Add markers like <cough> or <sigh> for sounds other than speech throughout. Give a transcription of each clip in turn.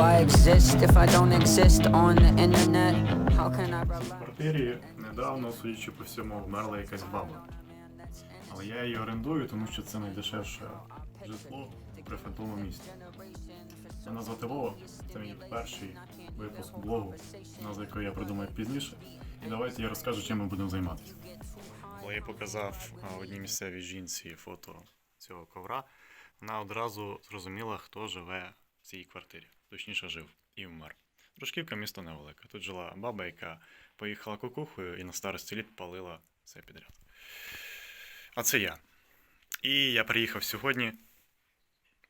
I exist if I don't exist on the internet? How can I В rely? квартирі недавно, судячи по всьому, вмерла якась баба. Але я її орендую, тому що це найдешевше житло в прифронтовому місті. Мене звати Вова, це мій перший випуск блогу, назва якого я придумаю пізніше. І давайте я розкажу, чим ми будемо займатися. Коли я показав одній місцевій жінці фото цього ковра, вона одразу зрозуміла, хто живе в цій квартирі. Точніше жив і вмер. Дружківка місто невелике. Тут жила баба, яка поїхала кукухою і на старості літ палила все підряд. А це я. І я приїхав сьогодні,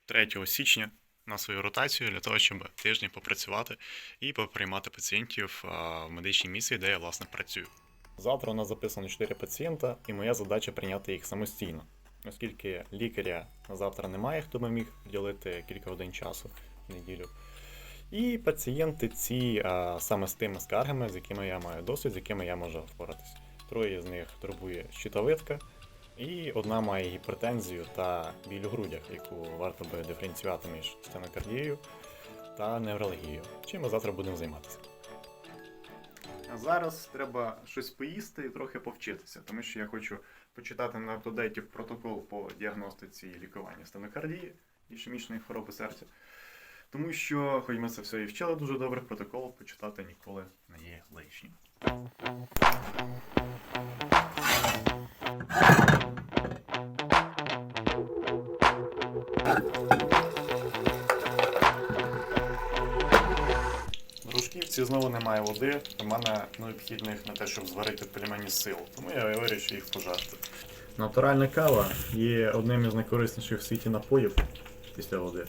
3 січня, на свою ротацію для того, щоб тиждень попрацювати і поприймати пацієнтів в медичній місії, де я власне працюю. Завтра у нас записано 4 пацієнта, і моя задача прийняти їх самостійно. Оскільки лікаря завтра немає, хто би міг приділити кілька годин часу неділю. І пацієнти ці а, саме з тими скаргами, з якими я маю досвід, з якими я можу впоратися. Троє з них турбує щитовидка, і одна має гіпертензію та біль у грудях, яку варто би диференціювати між стенокардією та невралгією. Чим ми завтра будемо займатися. А зараз треба щось поїсти і трохи повчитися, тому що я хочу почитати на апдейті протокол по діагностиці і лікуванні стенокардії, ішемічної хвороби серця. Тому що, хоч ми це все і вчили дуже добре, протокол почитати ніколи не є лишнім. В Рушківці знову немає води, у мене необхідних на те, щоб зварити пельмені сил, тому я вирішив їх пожарити. Натуральна кава є одним із найкорисніших в світі напоїв після води.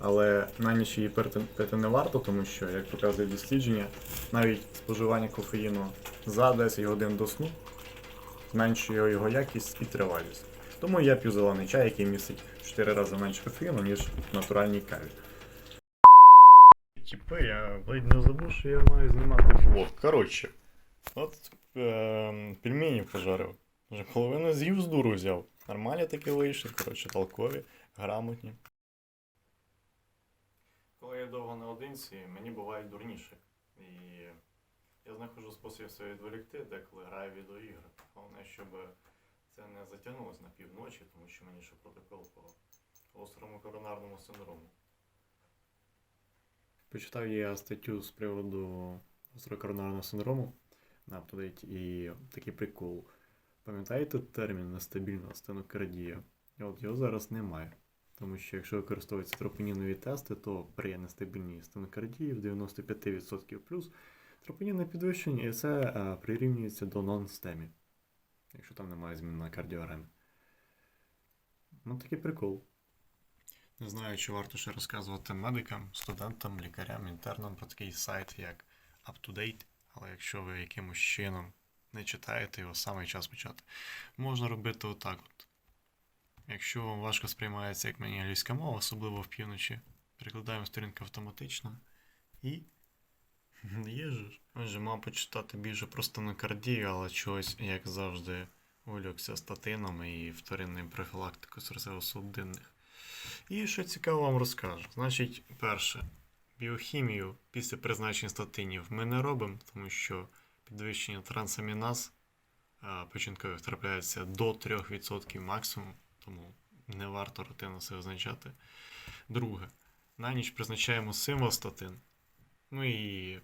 Але на ніч її пити не варто, тому що, як показує дослідження, навіть споживання кофеїну за 10 годин до сну зменшує його якість і тривалість. Тому я п'ю зелений чай, який містить в 4 рази менше кофеїну, ніж в натуральній каві. Типи, я ледь не забув, що я маю знімати влог. Коротше, от е, пельмені пожарив. Вже половину з'їв з дуру взяв. Нормальні такі вийшли, коротше, толкові, грамотні. Коли я довго наодинці, мені буває дурніше. І я знаходжу спосіб себе відволікти, деколи граю відеоігри. Головне, щоб це не затягнулося на півночі, тому що мені ще протокол по острому коронарному синдрому. Почитав я статтю з приводу острокоронарного синдрому на UpToDate і такий прикол. Пам'ятаєте термін нестабільна стенокардія? От його зараз немає. Тому що якщо використовуються тропонінові тести, то при нестабільній стенокардії в 95% плюс тропонінне підвищення, і це е, прирівнюється до нон-стемі, якщо там немає змін на кардіограмі. Ну такий прикол. Не знаю, чи варто ще розказувати медикам, студентам, лікарям, інтернам про такий сайт, як UpToDate, але якщо ви якимось чином не читаєте його, саме час почати. Можна робити отак от. Якщо вам важко сприймається, як мені англійська мова, особливо в півночі, перекладаємо сторінку автоматично і. <laughs> Є ж. Отже, мав почитати більше про стенокардію, але чогось, як завжди, увлекся статинами і вторинною профілактикою серцево-судинних. І що цікаво вам розкажу. Значить, перше, біохімію після призначення статинів ми не робимо, тому що підвищення трансаміназ печінкових трапляється до 3% максимум, тому не варто рутинно це означати. Друге, на ніч призначаємо символ статин. Ну і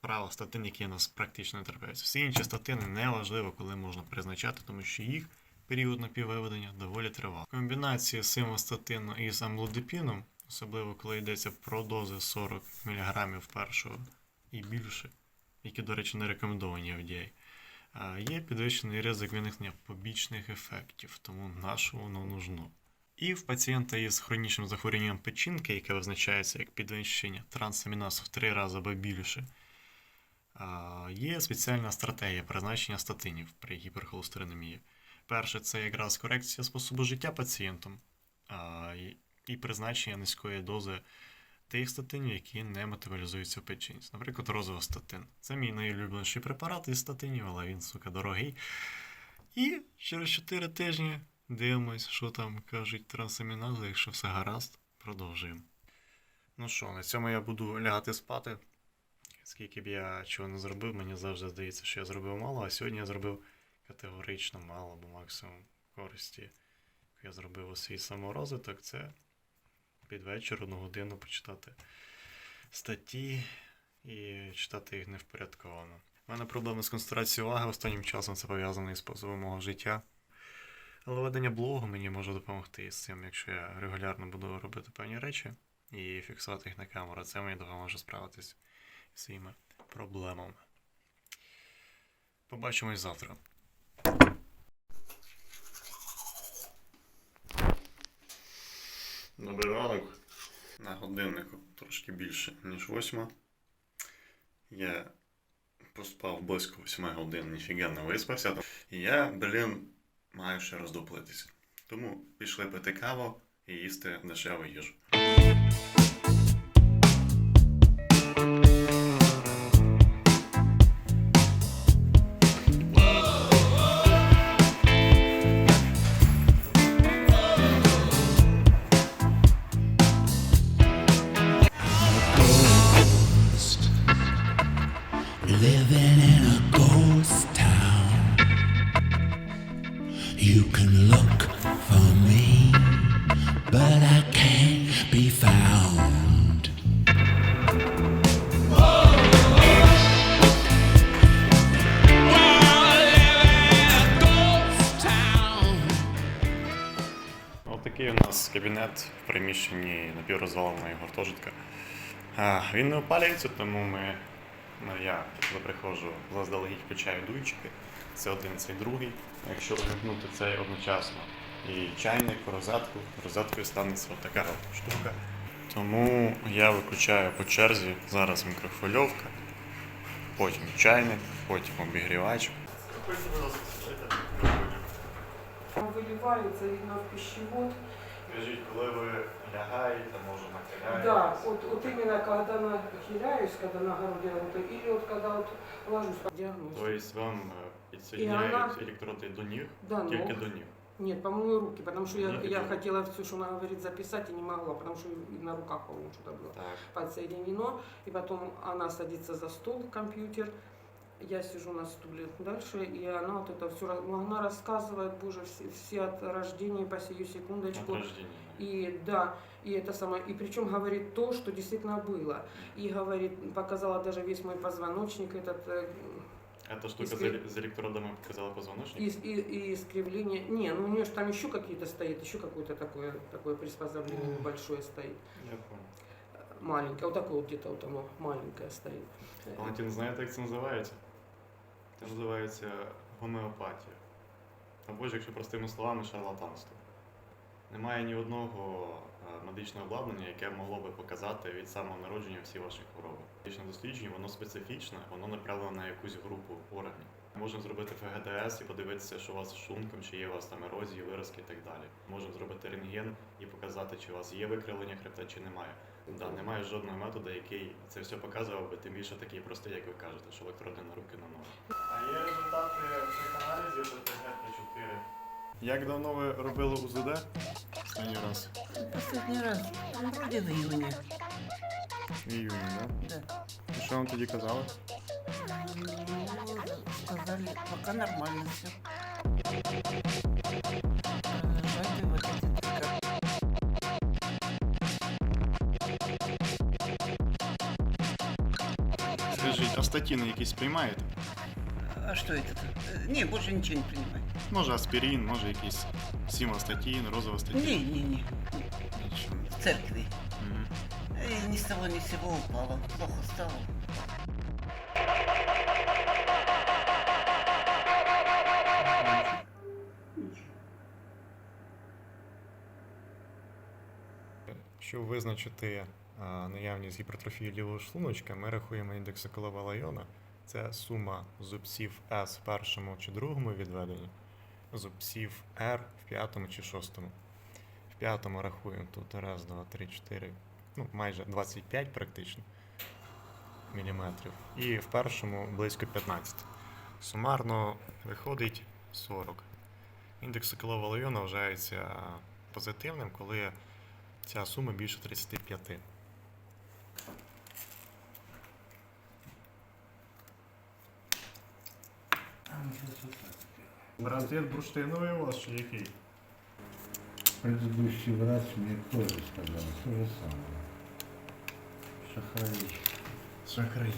право статин, які у нас практично не трапляються. Всі інші статини неважливо, коли можна призначати, тому що їх період напіввиведення доволі тривалий. Комбінація симвостатину із амлодипіном, особливо коли йдеться про дози 40 мг першого і більше, які, до речі, не рекомендовані FDA, а, є підвищений ризик виникнення побічних ефектів, тому на що воно нужно. І в пацієнта із хронічним захворюванням печінки, яке визначається як підвищення трансаміназу в 3 рази або більше, є спеціальна стратегія призначення статинів при гіперхолестеринемії. Перше, це якраз корекція способу життя пацієнтом і призначення низької дози тих статинів, які не метаболізуються в печінці. Наприклад, розовостатин. Це мій найулюбленіший препарат із статинів, але він, сука, дорогий. І через 4 тижні дивимось, що там кажуть трансамінази, якщо все гаразд, продовжуємо. Ну що, на цьому я буду лягати спати. Скільки б я чого не зробив, мені завжди здається, що я зробив мало, а сьогодні я зробив категорично мало, бо максимум користі, яку я зробив у свій саморозвиток, це під вечір одну годину почитати статті і читати їх невпорядковано. У мене проблеми з концентрацією уваги останнім часом це пов'язано із способом мого життя. Але ведення блогу мені може допомогти з цим, якщо я регулярно буду робити певні речі і фіксувати їх на камеру. Це мені допоможе справитись з своїми проблемами. Побачимось завтра. Добрий ранок. На годиннику трошки більше, ніж восьма. Я поспав близько 8 годин, ніфіга не виспався. І я, блін, маю ще роздуплитися. Тому пішли пити каву і їсти дешеву їжу. Кабінет в приміщенні напіврозваленої гуртожитка. Він не опалюється, тому ми, ну, я коли приходжу, заздалегідь включаю дуйчики. Це один, цей другий. Якщо вимкнути цей одночасно. І чайник, розетку. Розеткою станеться така штука. Тому я виключаю по черзі зараз мікрохвильовка, потім чайник, потім обігрівач. Там выливаются, видно, в пищевод. Скажіть, коли ви лягаєте, може нахиляєтесь? Да, вот, вот именно когда нахиляюсь, когда на огороде работаю, или вот когда вот ложусь под диагноз. Тобто вам е, підсоединяють вона- електроди до ніг, Да, тільки ног. до ніг. Нет, по-моему, руки, потому что я, Ноги я тоже. хотела все, что она говорит, записать и не могла, потому что и на руках, по-моему, что-то было Так. подсоединено. И потом она садится за стол, компьютер, я сижу на стуле дальше, и она вот это все, она рассказывает, боже, все, все от рождения по сию секундочку. От рождения. И да, и это самое, и причем говорит то, что действительно было. И говорит, показала даже весь мой позвоночник, этот э, Эта штука Искри- з, еле- з електродами показала позвоночник? и, и, и искривление. Не, ну у нее же там еще какие-то стоит, еще какое-то такое, такое приспособление небольшое стоит. Я понял. Маленькое, вот такое вот где-то вот оно маленькое стоит. Валентин, знаєте, як це називається? Це називається гомеопатія. Або ж, якщо простими словами, шарлатанство. Немає ні одного е, медичного обладнання, яке могло би показати від самого народження всі ваші хвороби. Медичне дослідження, воно специфічне, воно направлене на якусь групу органів. Можемо зробити ФГДС і подивитися, що у вас з шлунком, чи є у вас там ерозії, виразки і так далі. Можемо зробити рентген і показати, чи у вас є викривлення хребта, чи немає. Да, немає жодного методу, який це все показував би, тим більше такий простий, як ви кажете, що електроди на руки на ноги. А є результати аналізів ТТГ-4. Як давно ви робили УЗД? Останній раз. Последний раз. Ну, вроде в июне. В іюні, да? Да. І що вам тоді казали? Ну, сказали, пока нормально все. вот эти три Скажіть, а статіни якісь приймаєте? А что это? Э, Не, больше ничего не принимаю. Може аспірин, може якийсь сімастатін, розовостатін? Не, не, не. Нічого. В церкви. Мгм. И ни с того ни с сего упала. Плохо стало. Щоб визначити а, наявність гіпертрофії лівого шлуночка, ми рахуємо індекс лайона. Це сума зубців S в першому чи другому відведенні, зубців R в п'ятому чи шостому. В п'ятому рахуємо тут раз, два, три, чотири, ну майже 25 практично міліметрів. І в першому близько 15. Сумарно виходить 40. Індекс околового лайона вважається позитивним, коли ця сума більше 35. Браслет бурштиновий у вас чи який? Предыдущий врач мне тоже сказал то же самое. Шахраич. Шахраї.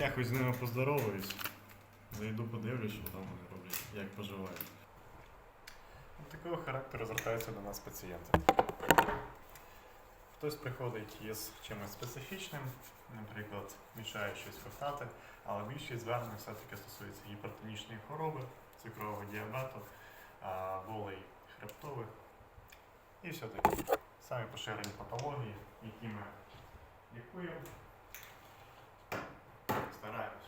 Якось з ними поздороваюсь. Зайду подивлюсь, що там вони роблять, як поживають. Такого характеру звертаються до нас пацієнти. Хтось приходить із чимось специфічним, наприклад, мішає щось ковтати, але більшість звернень все-таки стосується гіпертонічної хвороби, цукрового діабету, болей хребтових і все таке. Самі поширені патології, які ми лікуємо. Стараємось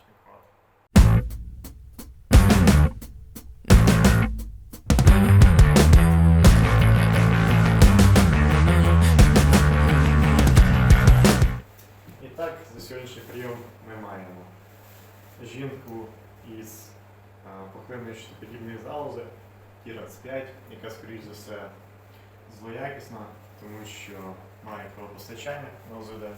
маємо жінку із похилиною щитоподібної залози, Тірац 5, яка, скоріш за все, злоякісна, тому що має кровопостачання на ОЗД.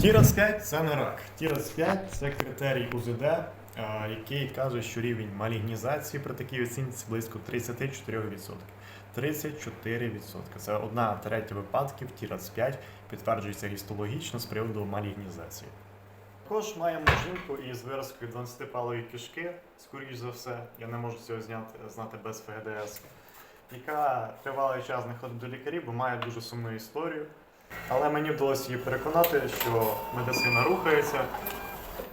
Тірац 5 це не рак. Тірац 5 це критерій УЗД, е, який каже, що рівень малігнізації при такій оцінці близько 34%. 34%. Це одна третя випадків Тірац 5 підтверджується гістологічно з приводу малігнізації. Також маємо жінку із виразкою 12-палої кишки, скоріш за все, я не можу цього зняти, знати без ФГДС, яка тривалий час не ходить до лікарів, бо має дуже сумну історію. Але мені вдалося її переконати, що медицина рухається,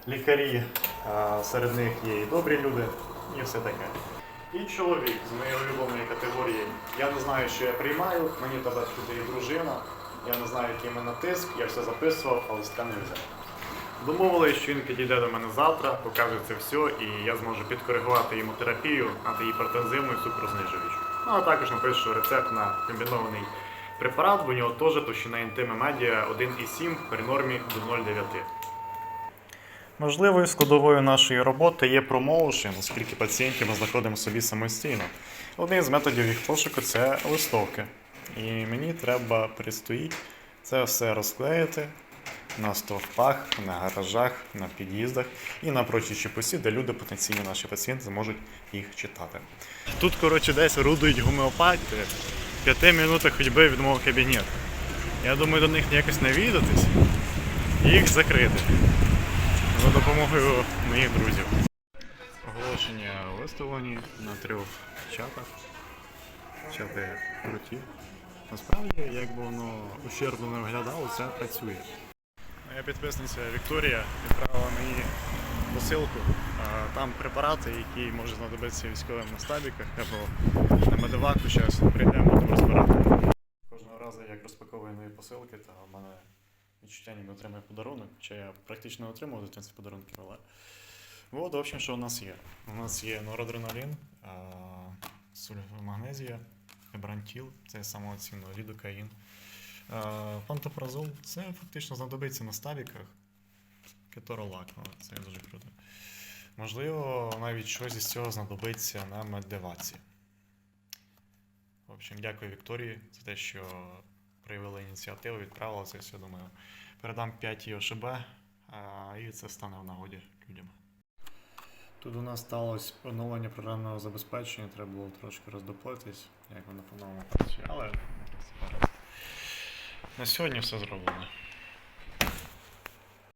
лікарі, серед них є і добрі люди, і все таке. І чоловік з моєї улюбленої категорії. Я не знаю, що я приймаю, мені таблетки дає дружина, я не знаю, який мене тиск, я все записував, але взяв. Домовились, що він підійде до мене завтра, покаже це все, і я зможу підкоригувати йому терапію антигіпертензивну і цукрознижуючу. Ну а також напишу рецепт на комбінований препарат, бо у нього теж товщина інтими медіа 1,7 при нормі до 0,9. Можливою складовою нашої роботи є промоушен, оскільки пацієнтів ми знаходимо собі самостійно. Один з методів їх пошуку це листовки. І мені треба предстоїть це все розклеїти на стовпах, на гаражах, на під'їздах і на прочій чепусі, де люди, потенційні наші пацієнти, зможуть їх читати. Тут, коротше, десь орудують гомеопати. В п'яти минутах ходьби від мого кабінету. Я думаю, до них якось навідатись і їх закрити за допомогою моїх друзів. Оголошення виставлені на трьох чатах. Чати круті. Насправді, як би воно ущербно не виглядало, це працює. Моя підписниця Вікторія відправила мені посилку. Там препарати, які можуть знадобитися військовим на стабіках або на медиваку. Зараз прийдемо, будемо розбирати. Кожного разу, як розпаковую нові посилки, то в мене відчуття ніби отримую подарунок, хоча я практично не отримував в подарунки, але. От, в общем, що у нас є? У нас є норадреналін, а, сульфамагнезія, ебрантіл, це самооцінно, лідокаїн. А, Пантопразол це фактично знадобиться на стабіках. Кеторолак, ну, це дуже круто. Можливо, навіть щось із цього знадобиться на меддеваці. В общем, дякую Вікторії за те, що проявила ініціативу, відправила це все. Думаю, передам 5 ОШБ, а, і це стане в нагоді людям. Тут у нас сталося оновлення програмного забезпечення, треба було трошки роздоплитись, як воно по-новому працює, але. На сьогодні все зроблено.